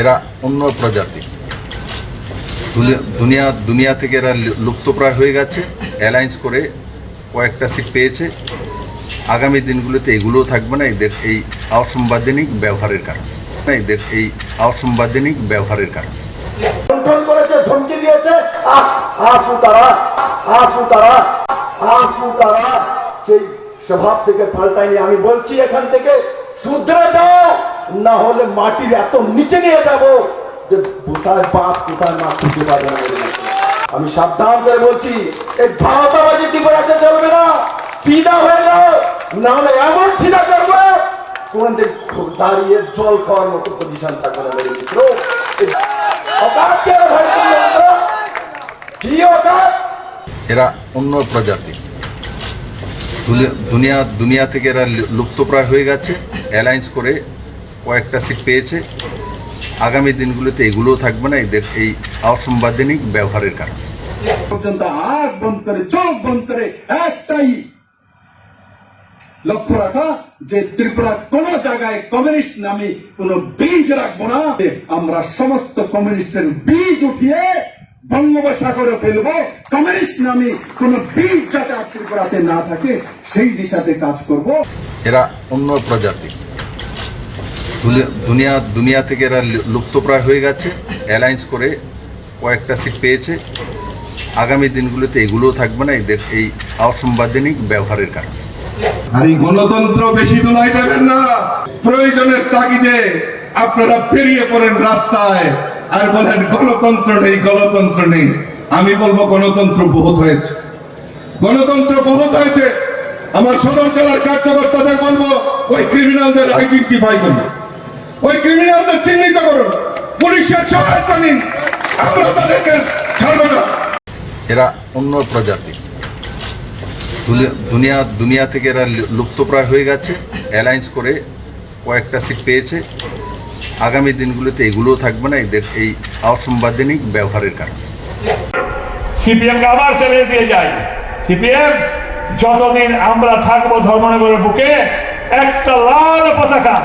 এরা অন্য প্রজাতি। দুনিয়া দুনিয়া থেকে এরা লুপ্তপ্রায় হয়ে গেছে, অ্যালায়েন্স করে কয়েকটা সিট পেয়েছে। আগামী দিনগুলোতে এগুলোও থাকবে না এদের এই অসাংবিধানিক ব্যবহারের কারণে। না এদের এই অসাংবিধানিক ব্যবহারের কারণে। সেই স্বভাব থেকে পাল্টায়নি, আমি বলছি এখান থেকে, শুধরে যাও না হলে মাটির এত নিচে নিয়ে যাব যে কোথায় বাপ, কোথায় মা খুঁজে পাবে আমি সাবধান করে বলছি, এই ভাওতাবাজি দিবরাতে চলবে না? সিধা হয়ে যাও, না হলে এমন সিধা করবে কোন দাঁড়িয়ে জল খাওয়ার মতো পজিশন থাকবে না মেরে মিত্র এরা অন্য প্রজাতি। দুনিয়া দুনিয়া থেকে এরা লুপ্তপ্রায় হয়ে গেছে অ্যালায়েন্স করে কয়েকটা সিট পেয়েছে। আগামী দিনগুলোতে এগুলোও থাকবে না এদের এই অসাংবিধানিক ব্যবহারের কারণে। পর্যন্ত আগ বন্ধ করে চোখ বন্ধ করে একটাই লক্ষ্য রাখা যে ত্রিপুরা কোন জায়গায় কমিউনিস্ট নামে কোন বীজ রাখব না। আমরা সমস্ত কমিউনিস্টের বীজ উঠিয়ে বঙ্গোপসাগরে ফেলব। কমিউনিস্ট নামে কোন বীজ যাতে ত্রিপুরাতে না থাকে সেই দিশাতে কাজ করব। এরা অন্য প্রজাতি। দুনিয়া দুনিয়া থেকে এরা লুপ্তপ্রায় হয়ে গেছে অ্যালায়েন্স করে কয়েকটা সিট পেয়েছে। আগামী দিনগুলোতে এগুলোও থাকবে না, এদের এই অসাংবিধানিক ব্যবহারের কারণে। আর এই গণতন্ত্র বেশি দোলাই দেবেন না। প্রয়োজনের তাগিদে আপনারা পেরিয়ে পড়েন রাস্তায় আর বলেন, গণতন্ত্র নেই গণতন্ত্র নেই। আমি বলব, গণতন্ত্র বহুত হয়েছে। গণতন্ত্র বহুত হয়েছে। আমার সদর জেলার কার্যকর্তাদের ওই ক্রিমিনালদের আইডেন্টিফাই করুন ওই ক্রিমিনালদের চিহ্নিত করুন। পুলিশের সহায়তা নিন। আমরা তাদেরকে ছাড়বো না। এরা অন্য প্রজাতি। দুনিয়া দুনিয়া থেকে এরা লুপ্তপ্রায় হয়ে গেছে। অ্যালায়েন্স করে কয়েকটা সিট পেয়েছে। আগামী দিনগুলোতে এগুলোও থাকবে না। এদের এই অসাংবিধানিক ব্যবহারের কারণে। সিপিএমকে আবার চালিয়ে দিয়ে যায়। সিপিএম যতদিন আমরা থাকব ধর্মনগরের বুকে একটা লাল পতাকা,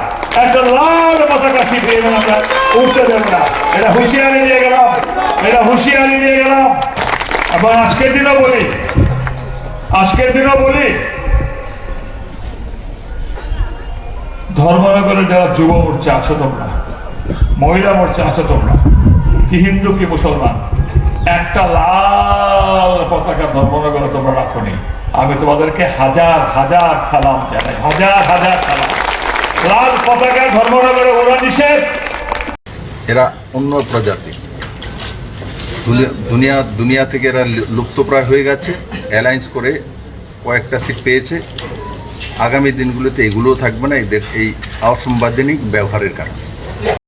একটা লাল পতাকা সিপিএম আমরা, উঠতে দেব না। এটা হুঁশিয়ারি দিয়ে গেলাম, এটা হুঁশিয়ারি দিয়ে গেলাম। এবং আজকের দিনও বলি, আজকের দিনও বলি, ধর্মনগরের যারা যুব মোর্চা আছো তোমরা, মহিলা মোর্চা আছো তোমরা, কি হিন্দু, কি মুসলমান, একটা লাল পতাকা ধর্মনগরে তোমরা রাখনি। আমি তোমাদেরকে হাজার হাজার সালাম জানাই, হাজার হাজার সালাম। পতাকা ধর্মনগরে ওরা নিষেধ। এরা অন্য প্রজাতি। দুনিয়া দুনিয়া থেকে এরা লুপ্তপ্রায় হয়ে গেছে, অ্যালায়েন্স করে কয়েকটা সিট পেয়েছে। আগামী দিনগুলোতে এগুলোও থাকবে না, এদের এই অসাংবিধানিক ব্যবহারের কারণে।